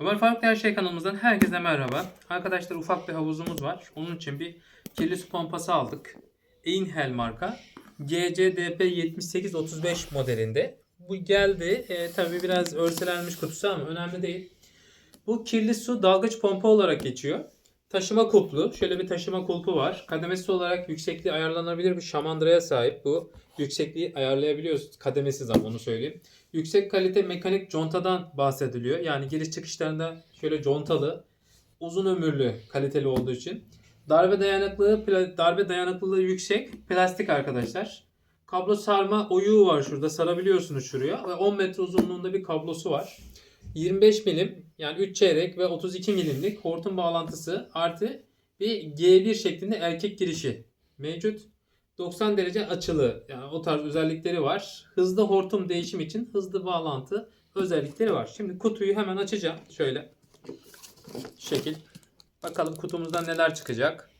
Ömer Faruk Her Şey kanalımızdan herkese merhaba. Arkadaşlar ufak bir havuzumuz var. Onun için bir kirli su pompası aldık. Einhell marka. GCDP 7835 modelinde. Bu geldi. E, tabii biraz örselenmiş kutusu ama önemli değil. Bu kirli su dalgıç pompa olarak geçiyor. Taşıma kulplu. Şöyle bir taşıma kulpu var. Kademesiz olarak yüksekliği ayarlanabilir bir şamandıraya sahip. Bu yüksekliği ayarlayabiliyoruz. Kademesiz ama onu söyleyeyim. Yüksek kalite mekanik contadan bahsediliyor. Yani giriş çıkışlarında şöyle contalı, uzun ömürlü, kaliteli olduğu için. Darbe dayanıklılığı, darbe dayanıklılığı yüksek, plastik arkadaşlar. Kablo sarma oyuğu var şurada. Sarabiliyorsunuz şuraya ve 10 metre uzunluğunda bir kablosu var. 25 milim yani 3 çeyrek ve 32 milimlik hortum bağlantısı artı bir G1 şeklinde erkek girişi mevcut. 90 derece açılı yani o tarz özellikleri var. Hızlı hortum değişim için hızlı bağlantı özellikleri var. Şimdi kutuyu hemen açacağım. Şöyle. Şekil. Bakalım kutumuzdan neler çıkacak.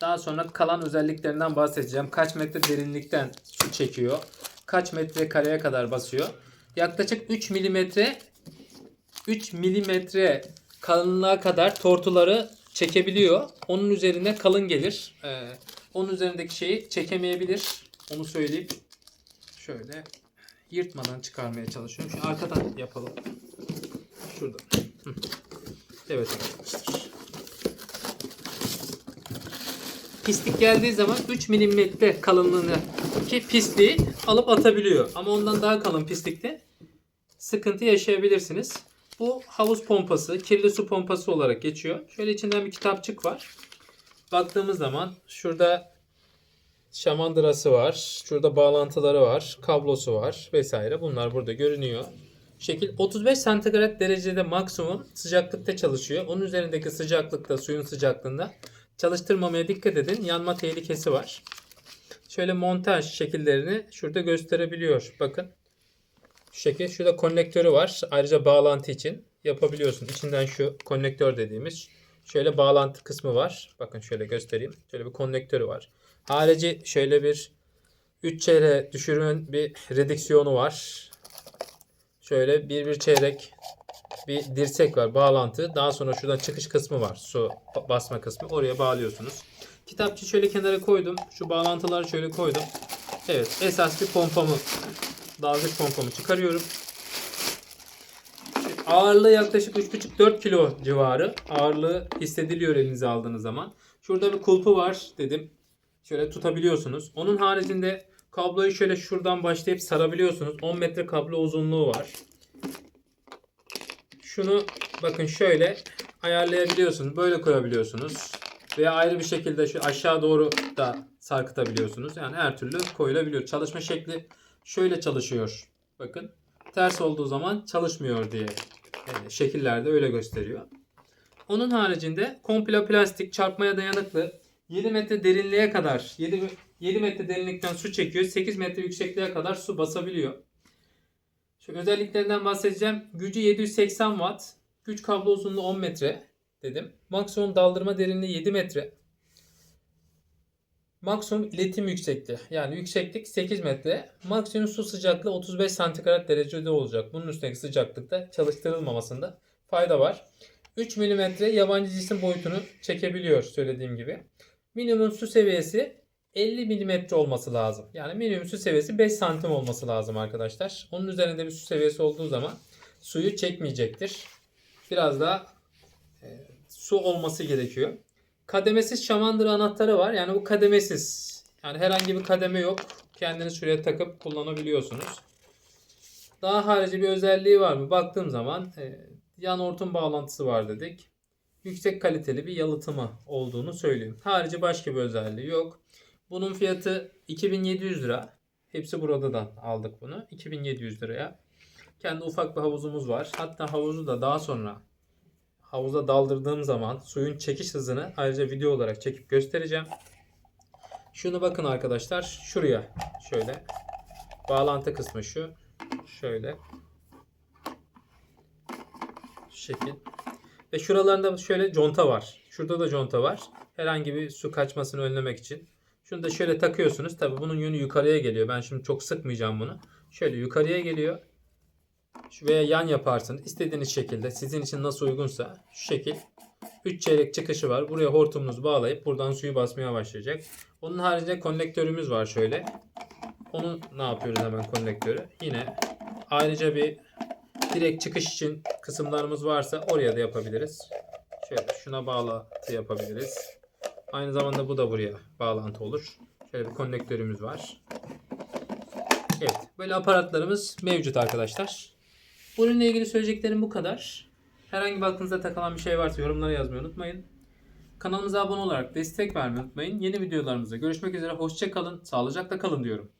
Daha sonra kalan özelliklerinden bahsedeceğim. Kaç metre derinlikten su çekiyor. Kaç metre kareye kadar basıyor. Yaklaşık 3 milimetre 3 milimetre kalınlığa kadar tortuları çekebiliyor. Onun üzerine kalın gelir. Ee, onun üzerindeki şeyi çekemeyebilir. Onu söyleyeyim. Şöyle yırtmadan çıkarmaya çalışıyorum. Şu arkadan yapalım. Şurada. Evet arkadaşlar. Pislik geldiği zaman 3 milimetre kalınlığındaki pisliği alıp atabiliyor. Ama ondan daha kalın pislikte sıkıntı yaşayabilirsiniz. Bu havuz pompası, kirli su pompası olarak geçiyor. Şöyle içinden bir kitapçık var. Baktığımız zaman şurada şamandırası var. Şurada bağlantıları var. Kablosu var vesaire. Bunlar burada görünüyor. Şekil 35 santigrat derecede maksimum sıcaklıkta çalışıyor. Onun üzerindeki sıcaklıkta, suyun sıcaklığında çalıştırmamaya dikkat edin. Yanma tehlikesi var. Şöyle montaj şekillerini şurada gösterebiliyor. Bakın. Şu şekil. Şurada konnektörü var. Ayrıca bağlantı için yapabiliyorsun. İçinden şu konnektör dediğimiz şöyle bağlantı kısmı var. Bakın şöyle göstereyim. Şöyle bir konnektörü var. Harici şöyle bir 3 çeyrek düşürün bir redüksiyonu var. Şöyle bir bir çeyrek bir dirsek var bağlantı. Daha sonra şuradan çıkış kısmı var. Su basma kısmı. Oraya bağlıyorsunuz. Kitapçı şöyle kenara koydum. Şu bağlantıları şöyle koydum. Evet esas bir pompamı dalgıç pompamı çıkarıyorum. Ağırlığı yaklaşık 3,5-4 kilo civarı. Ağırlığı hissediliyor elinize aldığınız zaman. Şurada bir kulpu var dedim. Şöyle tutabiliyorsunuz. Onun haricinde kabloyu şöyle şuradan başlayıp sarabiliyorsunuz. 10 metre kablo uzunluğu var. Şunu bakın şöyle ayarlayabiliyorsunuz. Böyle koyabiliyorsunuz. Veya ayrı bir şekilde şu aşağı doğru da sarkıtabiliyorsunuz. Yani her türlü koyulabiliyor. Çalışma şekli şöyle çalışıyor. Bakın ters olduğu zaman çalışmıyor diye e, şekillerde öyle gösteriyor. Onun haricinde komple plastik çarpmaya dayanıklı 7 metre derinliğe kadar 7, 7 metre derinlikten su çekiyor. 8 metre yüksekliğe kadar su basabiliyor. Şu özelliklerinden bahsedeceğim. Gücü 780 watt. Güç kablo uzunluğu 10 metre dedim. Maksimum daldırma derinliği 7 metre. Maksimum iletim yüksekliği. Yani yükseklik 8 metre. Maksimum su sıcaklığı 35 santigrat derecede olacak. Bunun üstündeki sıcaklıkta çalıştırılmamasında fayda var. 3 mm yabancı cisim boyutunu çekebiliyor söylediğim gibi. Minimum su seviyesi 50 mm olması lazım. Yani minimum su seviyesi 5 santim olması lazım arkadaşlar. Onun üzerinde bir su seviyesi olduğu zaman suyu çekmeyecektir. Biraz daha e, su olması gerekiyor. Kademesiz şamandıra anahtarı var. Yani bu kademesiz. Yani herhangi bir kademe yok. Kendiniz şuraya takıp kullanabiliyorsunuz. Daha harici bir özelliği var mı? Baktığım zaman e, yan hortum bağlantısı var dedik. Yüksek kaliteli bir yalıtımı olduğunu söyleyeyim. Harici başka bir özelliği yok. Bunun fiyatı 2700 lira. Hepsi buradan aldık bunu. 2700 liraya. Kendi ufak bir havuzumuz var. Hatta havuzu da daha sonra havuza daldırdığım zaman suyun çekiş hızını ayrıca video olarak çekip göstereceğim. Şunu bakın arkadaşlar. Şuraya şöyle. Bağlantı kısmı şu. Şöyle. Şu şekil. Ve şuralarında şöyle conta var. Şurada da conta var. Herhangi bir su kaçmasını önlemek için. Şunu da şöyle takıyorsunuz. Tabi bunun yönü yukarıya geliyor. Ben şimdi çok sıkmayacağım bunu. Şöyle yukarıya geliyor. veya yan yaparsınız. İstediğiniz şekilde sizin için nasıl uygunsa şu şekil 3 çeyrek çıkışı var. Buraya hortumunuzu bağlayıp buradan suyu basmaya başlayacak. Onun haricinde konnektörümüz var şöyle. Onu ne yapıyoruz hemen konnektörü? Yine ayrıca bir direkt çıkış için kısımlarımız varsa oraya da yapabiliriz. Şöyle şuna bağlantı yapabiliriz. Aynı zamanda bu da buraya bağlantı olur. Şöyle bir konnektörümüz var. Evet, böyle aparatlarımız mevcut arkadaşlar. Bu ürünle ilgili söyleyeceklerim bu kadar. Herhangi bir aklınıza takılan bir şey varsa yorumlara yazmayı unutmayın. Kanalımıza abone olarak destek vermeyi unutmayın. Yeni videolarımızda görüşmek üzere. Hoşça kalın, sağlıcakla kalın diyorum.